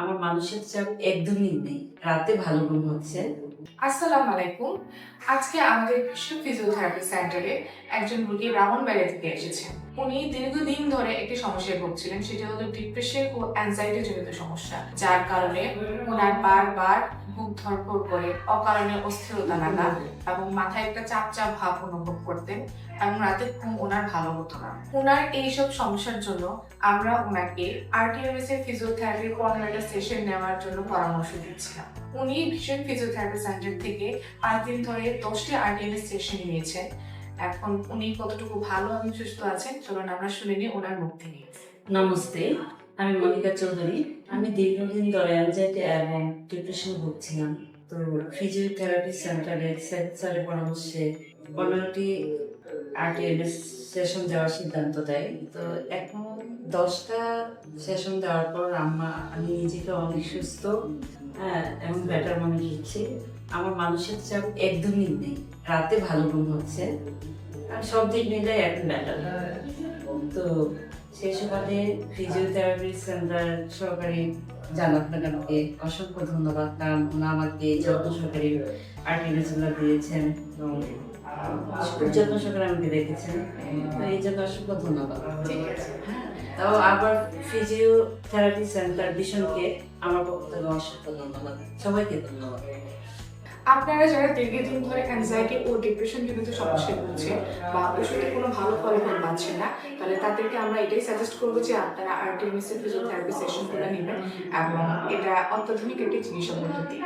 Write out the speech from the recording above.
আমার মানুষের চাপ একদমই নেই। রাতে ভালো ঘুম হচ্ছে। আসসালামু আলাইকুম। আজকে আমাদের কৃষক ফিজিওথেরাপি সেন্টারে একজন রোগী ব্রাহ্মণবাড়িয়া থেকে এসেছেন উনি দীর্ঘদিন ধরে একটি সমস্যায় ভুগছিলেন, সেটা হলো ডিপ্রেশন ও অ্যাংজাইটি জনিত সমস্যা, যার কারণে ওনার বারবার বুক ধরপড় করে, অকারণে অস্থিরতা লাগা এবং মাথায় একটা চাপ চাপ ভাব অনুভব করতেন এবং রাতে ঘুম ওনার ভালো হতো না। ওনার এইসব সমস্যার জন্য আমরা ওনাকে আরটিএমএস এর ফিজিওথেরাপির পনেরো একটা সেশন নেওয়ার জন্য পরামর্শ দিচ্ছিলাম। উনি ভীষণ ফিজিওথেরাপি সেন্টার থেকে পাঁচ দিন ধরে দশটি আরটিএমএস সেশন নিয়েছেন। এখন উনি কতটুকু ভালো এবং সুস্থ আছেন, চলুন আমরা শুনে নিই ওনার মুখ থেকে নমস্তে। আমি মনিকা চৌধুরী। আমি দীর্ঘদিন ধরে অ্যাংজাইটি এবং ডিপ্রেশন ভুগছিলাম। তো ফিজিওথেরাপি সেন্টারে স্যারের পরামর্শে পনেরোটি আরটিএমএস সেশন দেওয়ার সিদ্ধান্ত দেয়। তো এখন দশটা সেশন দেওয়ার পর আম্মা, আমি নিজেকে অনেক সুস্থ হ্যাঁ এবং বেটার মনে হচ্ছে। আমার মানুষের চাপ একদমই নেই। রাতে ভালো ঘুম হচ্ছে। আর সব দিক মিলে এখন বেটার তো সেই সুবাদে ফিজিওথেরাপি সেন্টার সহকারী জানাত ম্যাডামকে অসংখ্য ধন্যবাদ। কারণ আমাকে যত্ন সহকারী দিয়েছেন এবং যত্ন সহকারে আমাকে রেখেছেন তো এই জন্য অসংখ্য ধন্যবাদ। ঠিক আছে। তাও আবার ফিজিওথেরাপি সেন্টার ভীষণকে আমার পক্ষ থেকে অসংখ্য ধন্যবাদ। সবাইকে ধন্যবাদ। আপনারা যারা দীর্ঘদিন ধরে অ্যাংজাইটি ও ডিপ্রেশন জনিত সমস্যায় ভুগছে বা ওষুধে কোনো ভালো ফলাফল পাচ্ছেন না, তাহলে তাদেরকে আমরা এটাই সাজেস্ট করব যে আপনারা আর্টিমিসের ফিজিওথেরাপি করে নেবেন এবং এটা অত্যাধুনিক একটি জিনিস পদ্ধতি